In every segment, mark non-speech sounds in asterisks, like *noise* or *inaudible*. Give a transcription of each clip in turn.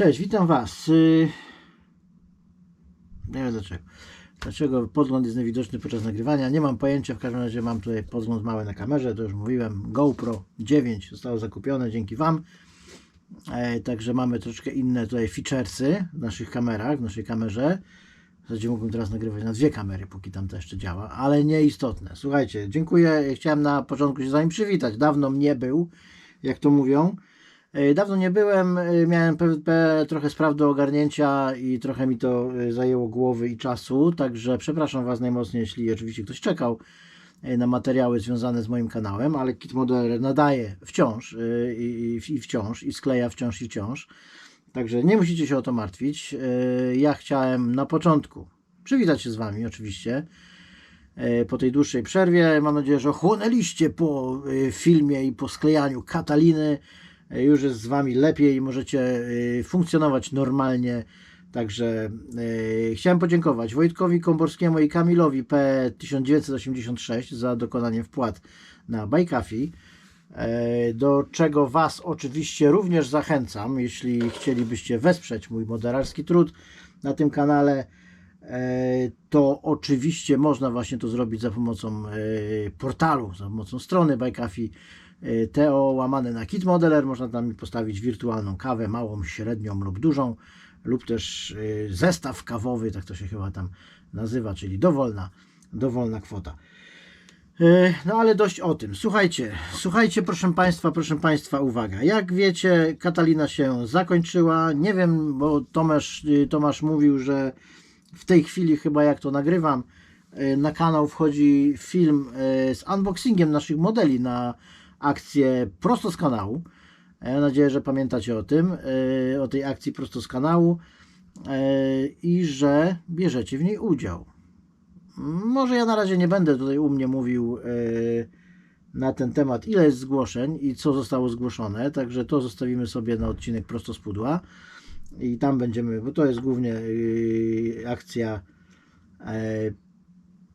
Cześć, witam Was. Y, Nie wiem dlaczego. Dlaczego podgląd jest niewidoczny podczas nagrywania? Nie mam pojęcia. W każdym razie mam tutaj podgląd mały na kamerze. To już mówiłem. GoPro 9 zostało zakupione dzięki Wam. E, Także mamy troszkę inne tutaj featuresy w naszych kamerach, w naszej kamerze. W zasadzie mógłbym teraz nagrywać na dwie kamery, póki tam to jeszcze działa, ale nieistotne. Słuchajcie, dziękuję. Chciałem na początku się z Wami przywitać. Dawno mnie był, jak to mówią. E, Dawno nie byłem, e, miałem trochę spraw do ogarnięcia i trochę mi to e, zajęło głowy i czasu, także przepraszam Was najmocniej, jeśli oczywiście ktoś czekał na materiały związane z moim kanałem, ale Kit Modeler nadaje wciąż i, i, i wciąż i skleja wciąż i wciąż, także nie musicie się o to martwić. Ja chciałem na początku przywitać się z Wami oczywiście, po tej dłuższej przerwie. Mam nadzieję, że ochłonęliście po filmie i po sklejaniu Kataliny. Już jest z Wami lepiej i możecie e, funkcjonować normalnie. Także e, chciałem podziękować Wojtkowi Komborskiemu i Kamilowi P1986 za dokonanie wpłat na Bajkafi. E, Do czego Was oczywiście również zachęcam, jeśli chcielibyście wesprzeć mój moderarski trud na tym kanale, to oczywiście można właśnie to zrobić za pomocą portalu, za pomocą strony Bajkafi TO łamane na Kit Modeler. Można tam postawić wirtualną kawę, małą, średnią lub dużą, lub też e, zestaw kawowy, tak to się chyba tam nazywa, czyli dowolna, dowolna kwota. E, No ale dość o tym. Słuchajcie, słuchajcie, proszę Państwa, proszę Państwa, uwaga. Jak wiecie, Katalina się zakończyła. Nie wiem, bo Tomasz, y, Tomasz mówił, że w tej chwili chyba jak to nagrywam, y, na kanał wchodzi film y, z unboxingiem naszych modeli na akcję prosto z kanału. Ja Mam nadzieję, że pamiętacie o tym, y, o tej akcji prosto z kanału y, i że bierzecie w niej udział. Może ja na razie nie będę tutaj u mnie mówił e, na ten temat, ile jest zgłoszeń i co zostało zgłoszone, także to zostawimy sobie na odcinek prosto z pudła i tam będziemy, bo to jest głównie e, akcja e,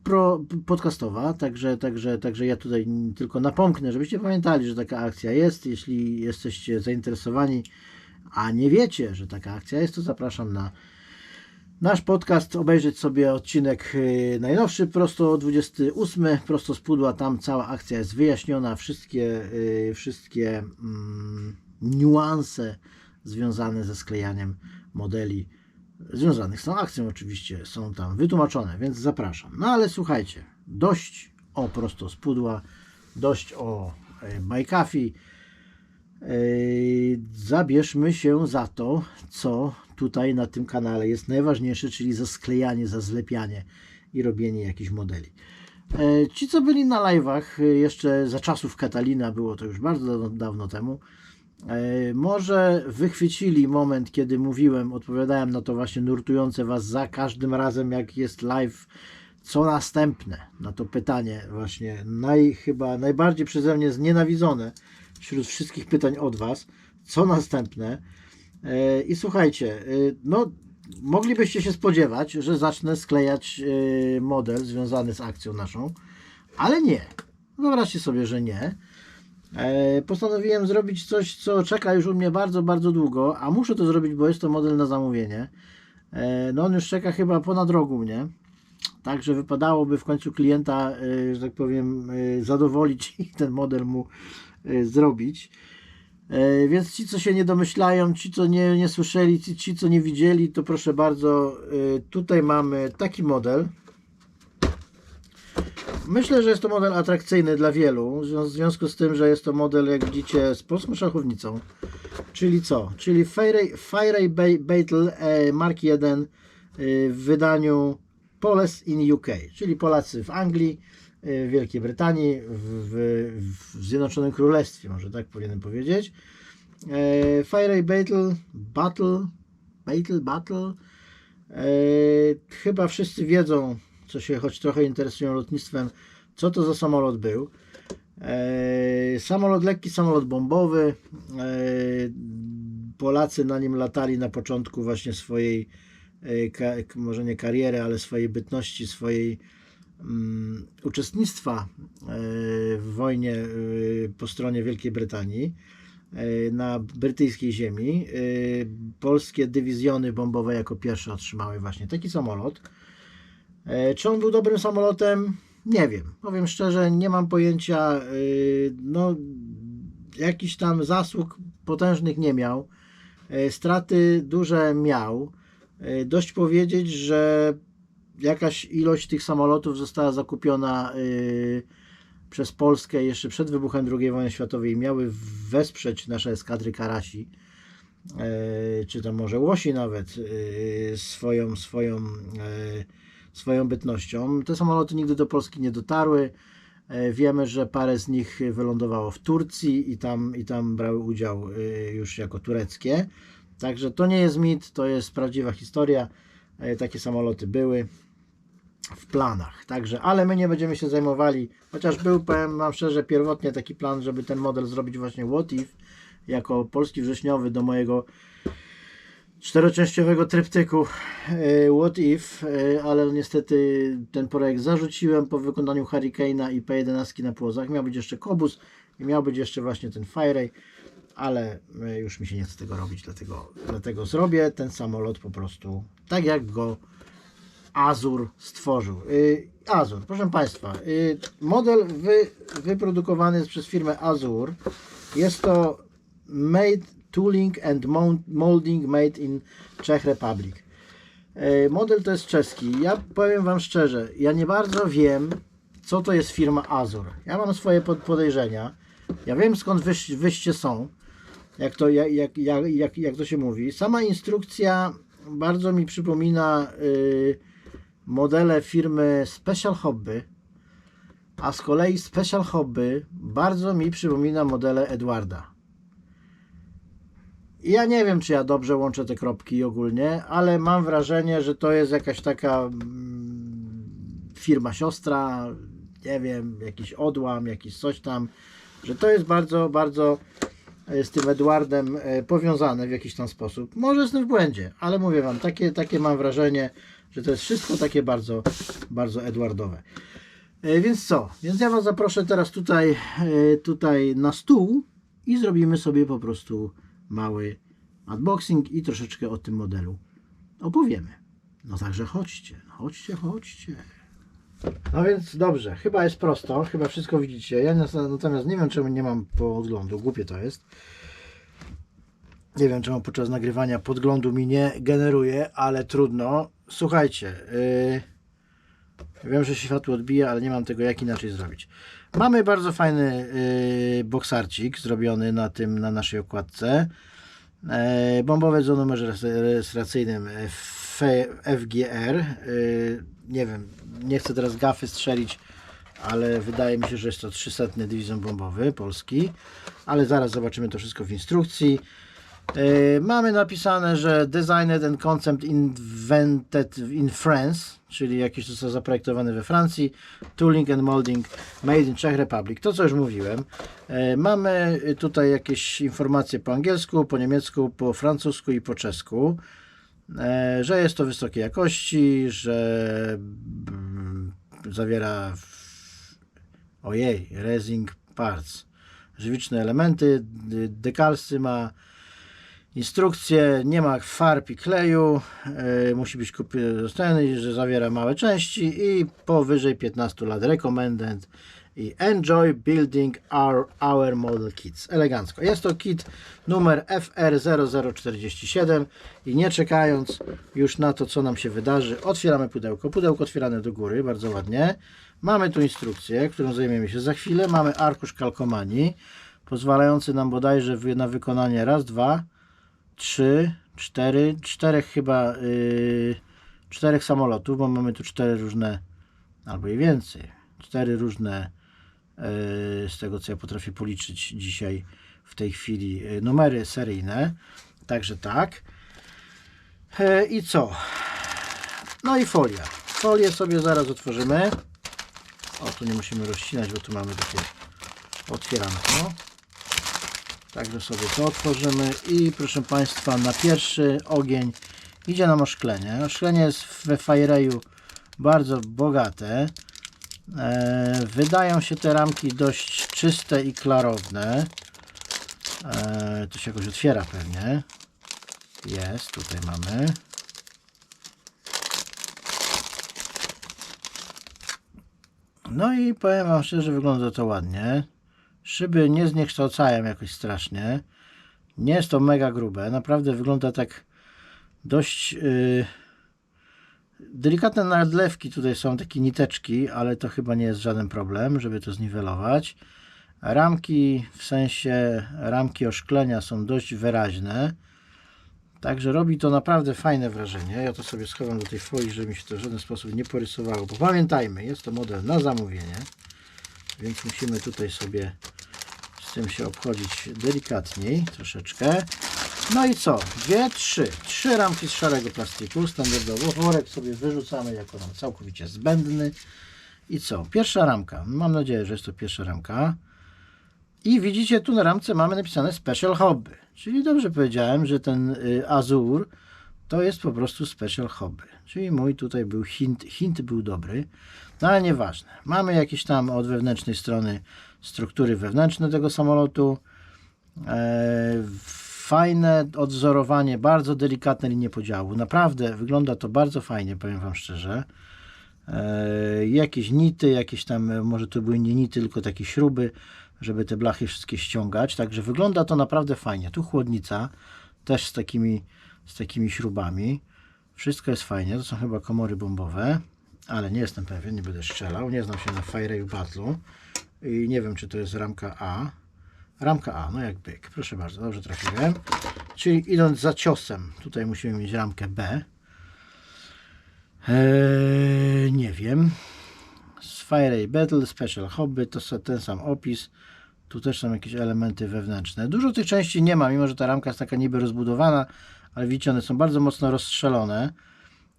pro, podcastowa, także, także, także ja tutaj tylko napomknę, żebyście pamiętali, że taka akcja jest. Jeśli jesteście zainteresowani, a nie wiecie, że taka akcja jest, to zapraszam na nasz podcast, obejrzeć sobie odcinek yy, najnowszy, prosto 28, prosto z pudła, tam cała akcja jest wyjaśniona, wszystkie, yy, wszystkie mm, niuanse związane ze sklejaniem modeli, związanych z tą akcją oczywiście, są tam wytłumaczone, więc zapraszam. No ale słuchajcie, dość o prosto z pudła, dość o yy, Bajkafi, Yy, zabierzmy się za to, co tutaj na tym kanale jest najważniejsze, czyli za sklejanie, za zlepianie i robienie jakichś modeli. Yy, Ci, co byli na live'ach jeszcze za czasów Katalina, było to już bardzo dawno, temu, może wychwycili moment, kiedy mówiłem, odpowiadałem na to właśnie nurtujące Was za każdym razem, jak jest live, co następne na to pytanie właśnie naj, chyba najbardziej przeze mnie znienawidzone wśród wszystkich pytań od Was, co następne. E, I słuchajcie, e, no moglibyście się spodziewać, że zacznę sklejać e, model związany z akcją naszą, ale nie. Wyobraźcie sobie, że nie. E, Postanowiłem zrobić coś, co czeka już u mnie bardzo, bardzo długo, a muszę to zrobić, bo jest to model na zamówienie. E, No on już czeka chyba ponad rok u mnie. Także wypadałoby w końcu klienta, e, że tak powiem, zadowolić *laughs* i ten model mu zrobić. Więc ci, co się nie domyślają, ci, co nie, nie słyszeli, ci, ci, co nie widzieli, to proszę bardzo, tutaj mamy taki model. Myślę, że jest to model atrakcyjny dla wielu, w zwią- w związku z tym, że jest to model, jak widzicie, z polską szachownicą. Czyli co? Czyli Fire, Fire Battle e, Mark 1 e, w wydaniu Poles in UK, czyli Polacy w Anglii, e, w Wielkiej Brytanii, w, w, w Zjednoczonym Królestwie, może tak powinienem powiedzieć. E, Fire Battle, Battle, Battle, Battle. Chyba wszyscy wiedzą, co się choć trochę interesują lotnictwem, co to za samolot był. E, samolot lekki, samolot bombowy. E, Polacy na nim latali na początku właśnie swojej, e, może nie kariery, ale swojej bytności, swojej mm, uczestnictwa w wojnie po stronie Wielkiej Brytanii. na brytyjskiej ziemi. Polskie dywizjony bombowe jako pierwsze otrzymały właśnie taki samolot. E, Czy on był dobrym samolotem? Nie wiem. Powiem szczerze, nie mam pojęcia. E, No, jakiś tam zasług potężnych nie miał. E, Straty duże miał. Dość powiedzieć, że jakaś ilość tych samolotów została zakupiona przez Polskę jeszcze przed wybuchem II wojny światowej i miały wesprzeć nasze eskadry Karasi, czy tam może Łosi nawet, swoją, swoją, swoją bytnością. Te samoloty nigdy do Polski nie dotarły. E, Wiemy, że parę z nich wylądowało w Turcji i tam, i tam brały udział e, już jako tureckie. Także to nie jest mit, to jest prawdziwa historia. E, Takie samoloty były w planach. Także, ale my nie będziemy się zajmowali, chociaż był, powiem Wam szczerze, pierwotnie taki plan, żeby ten model zrobić właśnie What If, jako polski wrześniowy do mojego czteroczęściowego tryptyku e, What If, e, ale niestety ten projekt zarzuciłem po wykonaniu Hurricane'a i P11 na płozach. Miał być jeszcze Kobus i miał być jeszcze właśnie ten Fireray, ale e, już mi się nie chce tego robić, dlatego, dlatego zrobię ten samolot po prostu tak jak go Azur stworzył. Azur, proszę Państwa, model wy, wyprodukowany przez firmę Azur. Jest to made tooling and molding made in Czech Republic. Y, Model to jest czeski. Ja powiem Wam szczerze, ja nie bardzo wiem, co to jest firma Azur. Ja mam swoje pod- podejrzenia. Ja wiem skąd wyś, wyście są, jak to, jak, jak, jak, jak to się mówi. Sama instrukcja bardzo mi przypomina y, modele firmy Special Hobby, a z kolei Special Hobby bardzo mi przypomina modele Edwarda. Ja nie wiem, czy ja dobrze łączę te kropki ogólnie, ale mam wrażenie, że to jest jakaś taka mm, firma siostra, nie wiem, jakiś odłam, jakiś coś tam, że to jest bardzo, bardzo e, z tym Edwardem e, powiązane w jakiś tam sposób. Może jestem w błędzie, ale mówię Wam, takie, takie mam wrażenie, że to jest wszystko takie bardzo, bardzo Edwardowe. E, Więc co? Więc ja Was zaproszę teraz tutaj, tutaj na stół i zrobimy sobie po prostu mały unboxing i troszeczkę o tym modelu opowiemy. No także chodźcie, chodźcie, chodźcie. No więc dobrze, chyba jest prosto, chyba wszystko widzicie. Ja natomiast nie wiem, czemu nie mam podglądu, głupie to jest. Nie wiem, czemu podczas nagrywania podglądu mi nie generuje, ale trudno. Słuchajcie, yy, wiem, że się światło odbija, ale nie mam tego jak inaczej zrobić. Mamy bardzo fajny yy, boksarcik zrobiony na tym, na naszej okładce. E, bombowiec o numerze rejestracyjnym F- FGR. E, Nie wiem, nie chcę teraz gafy strzelić, ale wydaje mi się, że jest to 300 dywizjon bombowy Polski. Ale zaraz zobaczymy to wszystko w instrukcji. E, Mamy napisane, że Designed and Concept Invented in France, czyli jakieś zostało zaprojektowane we Francji, Tooling and Molding Made in Czech Republic. To co już mówiłem. E, Mamy tutaj jakieś informacje po angielsku, po niemiecku, po francusku i po czesku, e, że jest to wysokiej jakości, że mm, zawiera ojej, resin parts, żywiczne elementy, dekalsy ma instrukcje, nie ma farb i kleju, e, musi być kupiony, że zawiera małe części i powyżej 15 lat recommended i enjoy building our, our model kits. Elegancko. Jest to kit numer FR0047 i nie czekając już na to, co nam się wydarzy, otwieramy pudełko. Pudełko otwierane do góry, bardzo ładnie. Mamy tu instrukcję, którą zajmiemy się za chwilę. Mamy arkusz kalkomanii, pozwalający nam bodajże na wykonanie raz, dwa, trzy, cztery, czterech chyba, yy, czterech samolotów, bo mamy tu cztery różne, albo i więcej, cztery różne, yy, z tego co ja potrafię policzyć dzisiaj w tej chwili, yy, numery seryjne. Także tak. Yy, I co? No i folia. Folię sobie zaraz otworzymy. O, tu nie musimy rozcinać, bo tu mamy takie otwieranko. Także sobie to otworzymy i proszę Państwa na pierwszy ogień idzie nam oszklenie. Oszklenie jest we Fire'u bardzo bogate. E, wydają się te ramki dość czyste i klarowne. E, to się jakoś otwiera pewnie. Jest, tutaj mamy. No i powiem Wam szczerze, wygląda to ładnie. Szyby nie zniekształcają jakoś strasznie. Nie jest to mega grube. Naprawdę wygląda tak dość yy, delikatne nadlewki. Tutaj są takie niteczki, ale to chyba nie jest żaden problem, żeby to zniwelować. Ramki, w sensie ramki oszklenia są dość wyraźne. Także robi to naprawdę fajne wrażenie. Ja to sobie schowam do tej folii, żeby mi się to w żaden sposób nie porysowało. Bo pamiętajmy, jest to model na zamówienie, więc musimy tutaj sobie z tym się obchodzić delikatniej, troszeczkę. No i co? Dwie, trzy. Trzy ramki z szarego plastiku, standardowo. Worek sobie wyrzucamy jako nam całkowicie zbędny. I co? Pierwsza ramka. Mam nadzieję, że jest to pierwsza ramka. I widzicie, tu na ramce mamy napisane Special Hobby. Czyli dobrze powiedziałem, że ten y, Azur to jest po prostu Special Hobby. Czyli mój tutaj był hint, hint był dobry. No ale nieważne. Mamy jakieś tam od wewnętrznej strony struktury wewnętrzne tego samolotu. E, fajne odwzorowanie, bardzo delikatne linie podziału. Naprawdę wygląda to bardzo fajnie, powiem Wam szczerze. E, jakieś nity, jakieś tam, może to były nie nity, tylko takie śruby, żeby te blachy wszystkie ściągać. Także wygląda to naprawdę fajnie. Tu chłodnica, też z takimi, z takimi śrubami. Wszystko jest fajnie. To są chyba komory bombowe, ale nie jestem pewien, nie będę strzelał. Nie znam się na Fire Battle'u i nie wiem, czy to jest ramka A. Ramka A, no jak byk. Proszę bardzo, dobrze trafiłem. Czyli idąc za ciosem, tutaj musimy mieć ramkę B. Eee, nie wiem. Z Fire Battle Special Hobby to ten sam opis. Tu też są jakieś elementy wewnętrzne. Dużo tych części nie ma, mimo że ta ramka jest taka niby rozbudowana, ale widzicie, one są bardzo mocno rozstrzelone.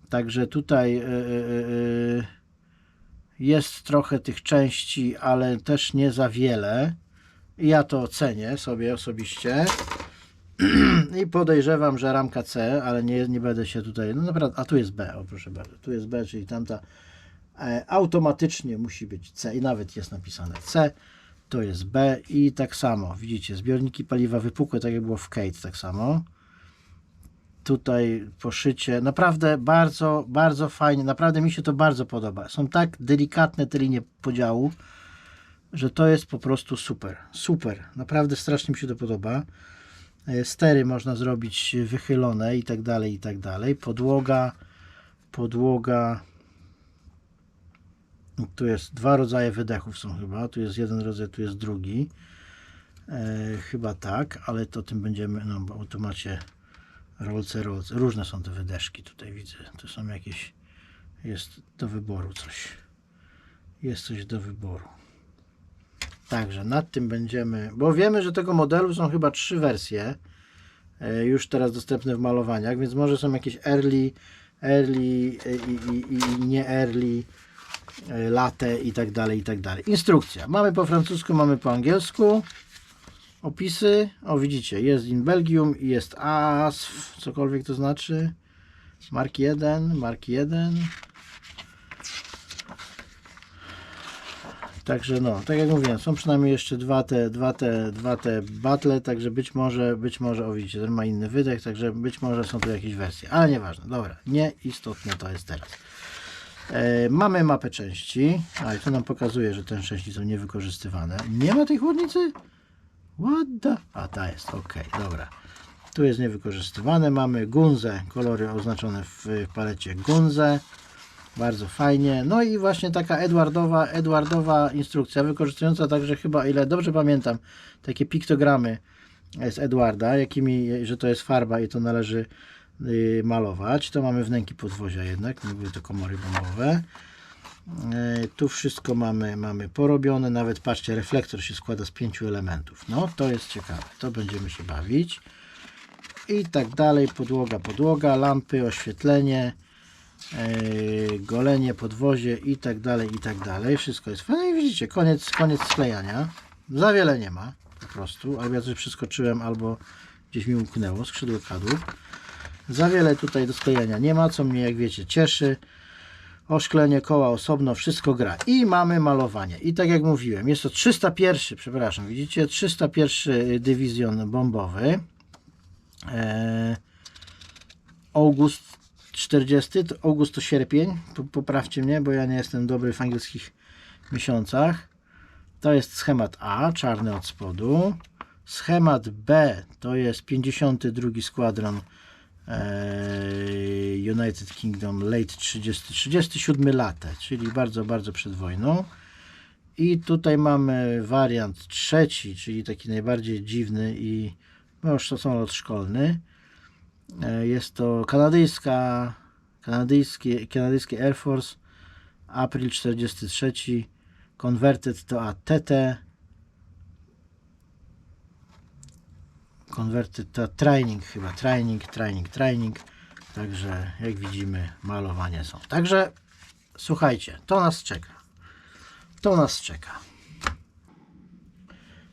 Także tutaj yy, yy, jest trochę tych części, ale też nie za wiele. Ja to ocenię sobie osobiście. *clears throat* I podejrzewam, że ramka C, ale nie, nie będę się tutaj. No naprawdę, a tu jest B, o proszę bardzo. Tu jest B, czyli tamta e, automatycznie musi być C i nawet jest napisane C. To jest B i tak samo, widzicie, zbiorniki paliwa wypukłe, tak jak było w Kate, tak samo. Tutaj poszycie, naprawdę bardzo, bardzo fajnie, naprawdę mi się to bardzo podoba. Są tak delikatne te linie podziału, że to jest po prostu super, super. Naprawdę strasznie mi się to podoba. E, Stery można zrobić wychylone i tak dalej, i tak dalej. Podłoga, podłoga. Tu jest dwa rodzaje wydechów są chyba. Tu jest jeden rodzaj, tu jest drugi. E, chyba tak, ale to tym będziemy, no bo tu macie rolce, rolce. Różne są te wydeszki tutaj widzę. To są jakieś, jest do wyboru coś. Jest coś do wyboru. Także nad tym będziemy, bo wiemy, że tego modelu są chyba trzy wersje e, już teraz dostępne w malowaniach, więc może są jakieś early, early e, i, i, i nie early, e, latte i tak dalej, i tak dalej. Instrukcja. Mamy po francusku, mamy po angielsku. Opisy. O widzicie, jest in Belgium i jest ASF, cokolwiek to znaczy. Mark 1, Mark 1. Także no, tak jak mówiłem, są przynajmniej jeszcze dwa te, dwa te, dwa te battle, także być może, być może, o widzicie, ten ma inny wydech, także być może są tu jakieś wersje, ale nieważne, dobra, nieistotne to jest teraz. E, mamy mapę części, a i to nam pokazuje, że te części są niewykorzystywane. Nie ma tej chłodnicy? What? A ta jest, ok, dobra. Tu jest niewykorzystywane, mamy gunze, kolory oznaczone w, w palecie gunze. Bardzo fajnie. No i właśnie taka Edwardowa, Edwardowa instrukcja, wykorzystująca także chyba, ile dobrze pamiętam, takie piktogramy z Edwarda, jakimi, że to jest farba i to należy y, malować. To mamy wnęki podwozia jednak, nie były to komory bombowe. Y, Tu wszystko mamy, mamy porobione, nawet patrzcie, reflektor się składa z pięciu elementów. No to jest ciekawe, to będziemy się bawić. I tak dalej, podłoga, podłoga, lampy, oświetlenie, yy, golenie, podwozie i tak dalej, i tak dalej. Wszystko jest fajne i widzicie, koniec, koniec sklejania. Za wiele nie ma, po prostu. Albo ja coś przeskoczyłem, albo gdzieś mi umknęło, skrzydło kadłub. Za wiele tutaj do sklejania nie ma, co mnie, jak wiecie, cieszy. Oszklenie koła osobno, wszystko gra. I mamy malowanie. I tak jak mówiłem, jest to 301, przepraszam, widzicie, 301 dywizjon bombowy. Eee, August 40, to August to sierpień, po- poprawcie mnie, bo ja nie jestem dobry w angielskich miesiącach. To jest schemat A, czarny od spodu. Schemat B to jest 52 składron United Kingdom late 30, 37 lata, czyli bardzo, bardzo przed wojną. I tutaj mamy wariant trzeci, czyli taki najbardziej dziwny i no już to samolot szkolny. E, Jest to kanadyjska, kanadyjskie, kanadyjski Air Force, April 43, converted to ATT, converted to training chyba, training, training, training, także jak widzimy malowanie są. Także słuchajcie, to nas czeka, to nas czeka.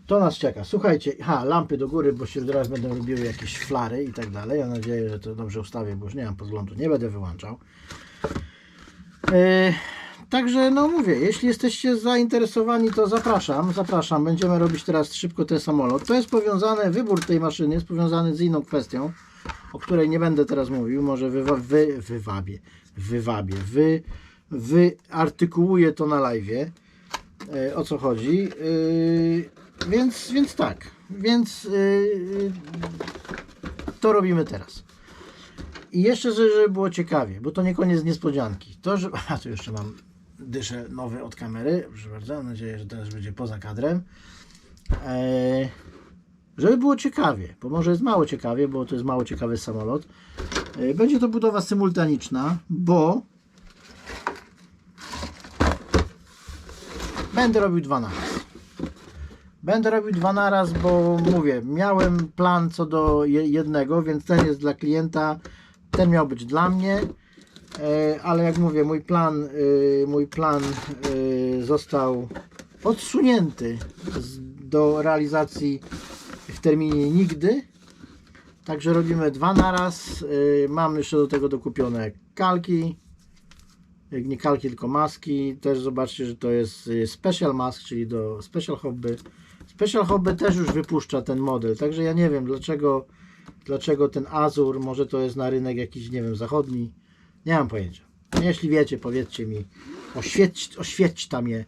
To nas czeka. Słuchajcie, ha, lampy do góry, bo się teraz będą robiły jakieś flary i tak dalej. Ja nadzieję, że to dobrze ustawię, bo już nie mam podglądu, nie będę wyłączał. E, także, no mówię, jeśli jesteście zainteresowani, to zapraszam, zapraszam. Będziemy robić teraz szybko ten samolot. To jest powiązane, wybór tej maszyny jest powiązany z inną kwestią, o której nie będę teraz mówił. Może wywa, wy, wywabię, wywabię, wy, wyartykułuję to na live. E, o co chodzi. Yy, więc, więc tak, więc yy, to robimy teraz. I jeszcze, że- żeby było ciekawie, bo to nie koniec niespodzianki. To, że. *laughs* A tu jeszcze mam dyszę nowy od kamery. Proszę bardzo, mam nadzieję, że teraz będzie poza kadrem. Eee, żeby było ciekawie, bo może jest mało ciekawie, bo to jest mało ciekawy samolot. Eee, będzie to budowa symultaniczna, bo Będę robił dwa na raz. Będę robił dwa na raz, bo mówię, miałem plan co do je- jednego, więc ten jest dla klienta, ten miał być dla mnie, ale jak mówię, mój plan, e, mój plan e, został odsunięty do realizacji w terminie nigdy. Także robimy dwa na raz. E, Mam jeszcze do tego dokupione kalki, nie kalki, tylko maski. Też zobaczcie, że to jest Special Mask, czyli do Special Hobby. Special Hobby też już wypuszcza ten model, także ja nie wiem dlaczego, dlaczego ten Azur, może to jest na rynek jakiś, nie wiem, zachodni. Nie mam pojęcia. Jeśli wiecie, powiedzcie mi, oświeć, oświećcie tam je,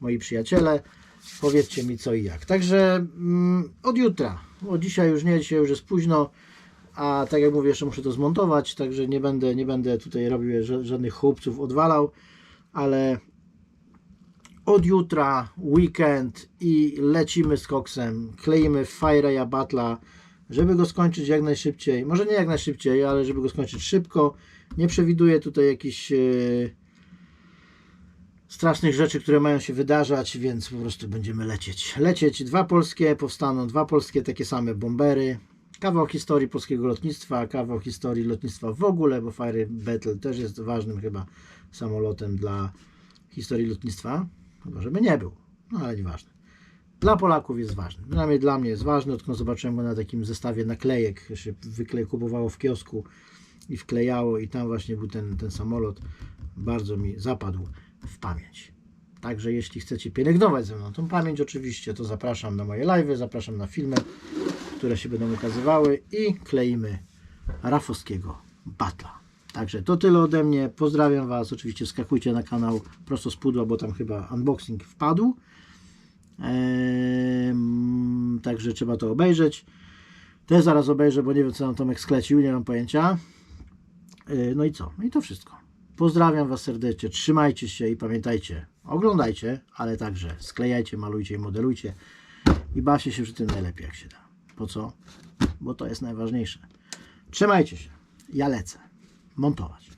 moi przyjaciele. Powiedzcie mi co i jak. Także mm, od jutra, bo dzisiaj już nie, dzisiaj już jest późno a tak jak mówię, jeszcze muszę to zmontować, także nie będę, nie będę tutaj robił ża- żadnych chłopców, odwalał, ale od jutra weekend i lecimy z koksem, kleimy Fire'a Battle'a, żeby go skończyć jak najszybciej, może nie jak najszybciej, ale żeby go skończyć szybko, nie przewiduję tutaj jakichś e, strasznych rzeczy, które mają się wydarzać, więc po prostu będziemy lecieć. Lecieć, dwa polskie powstaną, dwa polskie takie same bombery, kawał historii polskiego lotnictwa, kawał historii lotnictwa w ogóle, bo Fire Battle też jest ważnym chyba samolotem dla historii lotnictwa, chyba żeby nie był, no ale nieważne. Dla Polaków jest ważny, przynajmniej dla mnie jest ważny, odkąd zobaczyłem go na takim zestawie naklejek, się wykle kupowało w kiosku i wklejało i tam właśnie był ten, ten samolot, bardzo mi zapadł w pamięć. Także jeśli chcecie pielęgnować ze mną tą pamięć oczywiście, to zapraszam na moje live'y, zapraszam na filmy, które się będą ukazywały i kleimy Rafowskiego Batla. Także to tyle ode mnie. Pozdrawiam Was. Oczywiście skakujcie na kanał prosto z pudła, bo tam chyba unboxing wpadł. Ehm, także trzeba to obejrzeć. Też zaraz obejrzę, bo nie wiem co nam Tomek sklecił, nie mam pojęcia. E, No i co? No i to wszystko. Pozdrawiam Was serdecznie, trzymajcie się i pamiętajcie, oglądajcie, ale także sklejajcie, malujcie i modelujcie i bawcie się przy tym najlepiej jak się da. Po co? Bo to jest najważniejsze. Trzymajcie się. Ja lecę montować.